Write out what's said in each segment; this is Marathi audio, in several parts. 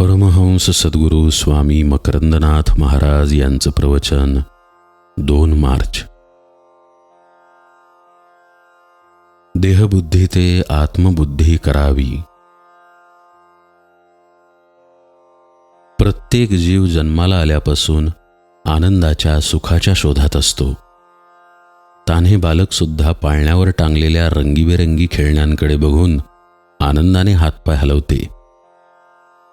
परमहंस सद्गुरू स्वामी मकरंदनाथ महाराज यांचं प्रवचन दोन मार्च. देहबुद्धी ते आत्मबुद्धी करावी. प्रत्येक जीव जन्माला आल्यापासून आनंदाच्या सुखाच्या शोधात असतो. तान्हे बालक सुद्धा पाळण्यावर टांगलेल्या रंगीबेरंगी खेळण्यांकडे बघून आनंदाने हातपाय हलवते.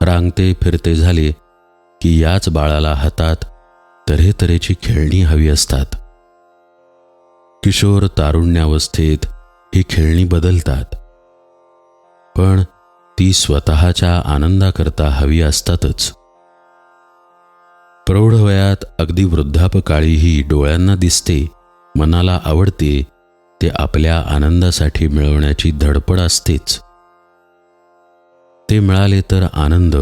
रांगते फिरते झाले की याच बाळाला हातात तऱ्हेतऱ्हेची खेळणी हवी असतात. किशोर तारुण्यावस्थेत ही खेळणी बदलतात. पण ती स्वतःच्या आनंदाकरता हवी असतातच. प्रौढ वयात अगदी वृद्धापकाळीही डोळ्यांना दिसते मनाला आवडते ते आपल्या आनंदासाठी मिळवण्याची धडपड असतेच. ते मिळाले तर आनंद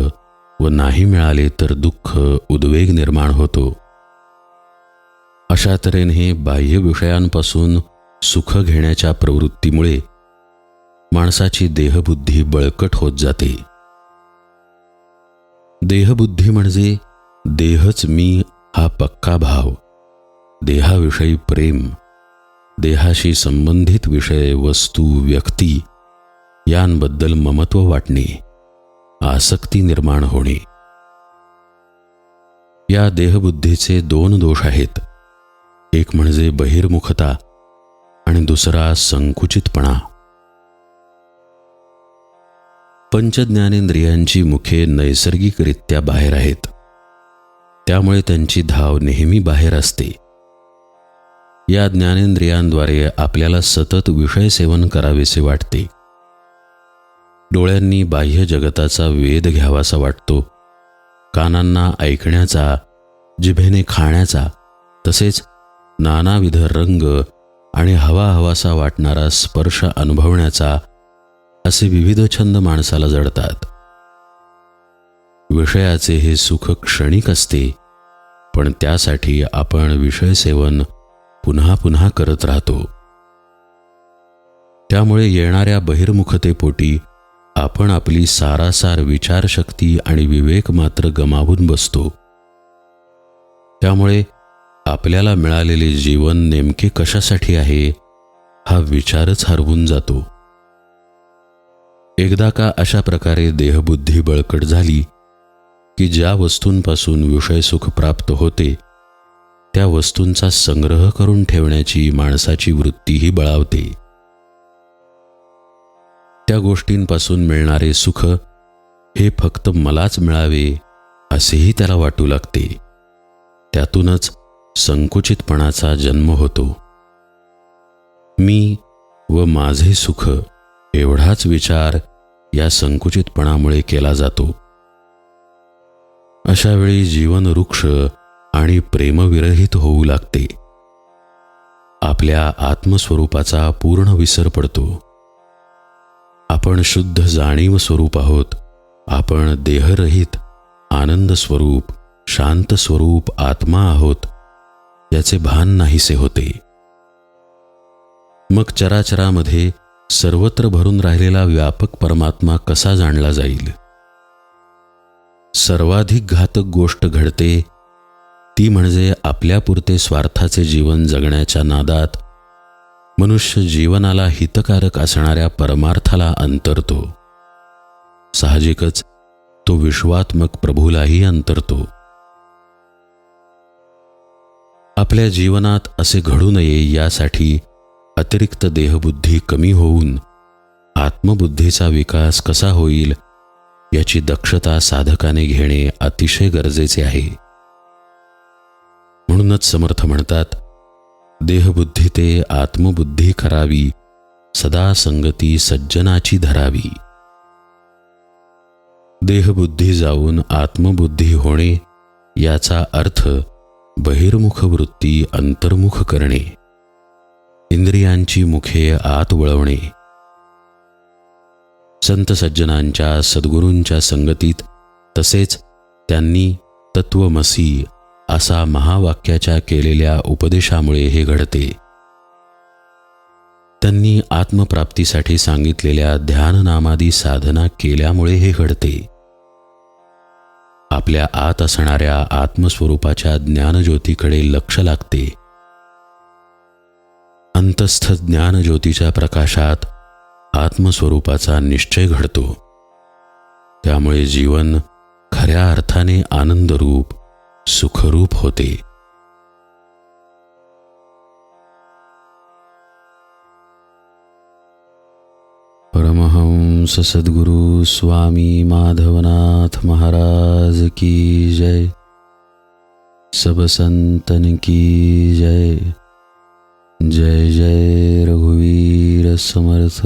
व नाही मिळाले तर दुःख उद्वेग निर्माण होतो. अशा तऱ्हेने बाह्य विषयांपासून सुख घेण्याच्या प्रवृत्तीमुळे माणसाची देहबुद्धी बळकट होत जाते. देहबुद्धी म्हणजे देहच मी हा पक्का भाव. देहाविषयी प्रेम देहाशी संबंधित विषय वस्तू व्यक्ती यांबद्दल ममत्व वाटणे. आसक्ती निर्माण होणे. या देहबुद्धीचे दोन दोष आहेत. एक म्हणजे बहिर्मुखता आणि दुसरा संकुचितपणा. पंचज्ञानेंद्रियांची मुखे नैसर्गिकरित्या बाहेर आहेत. त्यामुळे त्यांची धाव नेहमी बाहेर असते. या ज्ञानेंद्रियांद्वारे आपल्याला सतत विषय सेवन करावेसे वाटते. डोळ्यांनी बाह्य जगताचा वेध घ्यावासा वाटतो. कानांना ऐकण्याचा जिभेने खाण्याचा तसेच नानाविध रंग आणि हवा हवासा वाटणारा स्पर्श अनुभवण्याचा असे विविध छंद माणसाला जडतात. विषयाचे हे सुख क्षणिक असते पण त्यासाठी आपण विषय सेवन पुन्हा पुन्हा करत राहतो. त्यामुळे येणाऱ्या बहिर्मुखतेपोटी आपण आपली सारासार विचारशक्ती आणि विवेक मात्र गमावून बसतो. त्यामुळे आपल्याला मिळालेले जीवन नेमके कशासाठी आहे हा विचारच हरवून जातो. एकदा का अशा प्रकारे देहबुद्धी बळकट झाली की ज्या वस्तूंपासून विषयसुख प्राप्त होते त्या वस्तूंचा संग्रह करून ठेवण्याची माणसाची वृत्तीही बळावते. त्या गोष्टींपासून मिळणारे सुख हे फक्त मलाच मिळावे असेही त्याला वाटू लागते. त्यातूनच संकुचितपणाचा जन्म होतो. मी व माझे सुख एवढाच विचार या संकुचितपणामुळे केला जातो. अशावेळी जीवन वृक्ष आणि प्रेमविरहित होऊ लागते. आपल्या आत्मस्वरूपाचा पूर्ण विसर पडतो. आपण शुद्ध जाणीव स्वरूप आहोत. आपण देहरहित आनंद स्वरूप शांत स्वरूप आत्मा आहोत. याचे भान नाहीसे होते. मग चराचरामध्ये सर्वत्र भरून राहिलेला व्यापक परमात्मा कसा जाणला जाईल? सर्वाधिक घातक गोष्ट घडते ती म्हणजे आपल्यापुरते स्वार्थाचे जीवन जगण्याच्या नादात मनुष्य जीवनाला हितकारक असणाऱ्या परमार्थाला अंतरतो. साहजिकच तो विश्वात्मक प्रभूलाही अंतरतो. आपल्या जीवनात असे घडू नये यासाठी अतिरिक्त देहबुद्धी कमी होऊन आत्मबुद्धीचा विकास कसा होईल याची दक्षता साधकाने घेणे अतिशय गरजेचे आहे. म्हणूनच समर्थ म्हणतात देहबुद्धी ते आत्मबुद्धी करावी सदा संगती सज्जनाची धरावी. देहबुद्धी जाऊन आत्मबुद्धी होणे याचा अर्थ बहिर्मुख वृत्ती अंतर्मुख करणे. इंद्रियांची मुखे आत वळवणे. संत सज्जनांच्या सद्गुरूंच्या संगतीत तसेच त्यांनी तत्वमसी असा महावाक्याच्या केलेल्या उपदेशामुळे हे घडते. त्यांनी आत्मप्राप्तीसाठी सांगितलेल्या ध्याननामादी साधना केल्यामुळे हे घडते. आपल्या आत असणाऱ्या आत्मस्वरूपाच्या ज्ञानज्योतीकडे लक्ष लागते. अंतस्थ ज्ञानज्योतीच्या प्रकाशात आत्मस्वरूपाचा निश्चय घडतो. त्यामुळे जीवन खऱ्या अर्थाने आनंदरूप सुखरूप होते. परमहंस सद्गुरु स्वामी माधवनाथ महाराज की जय। सब संतन की जय। जय जय रघुवीर समर्थ।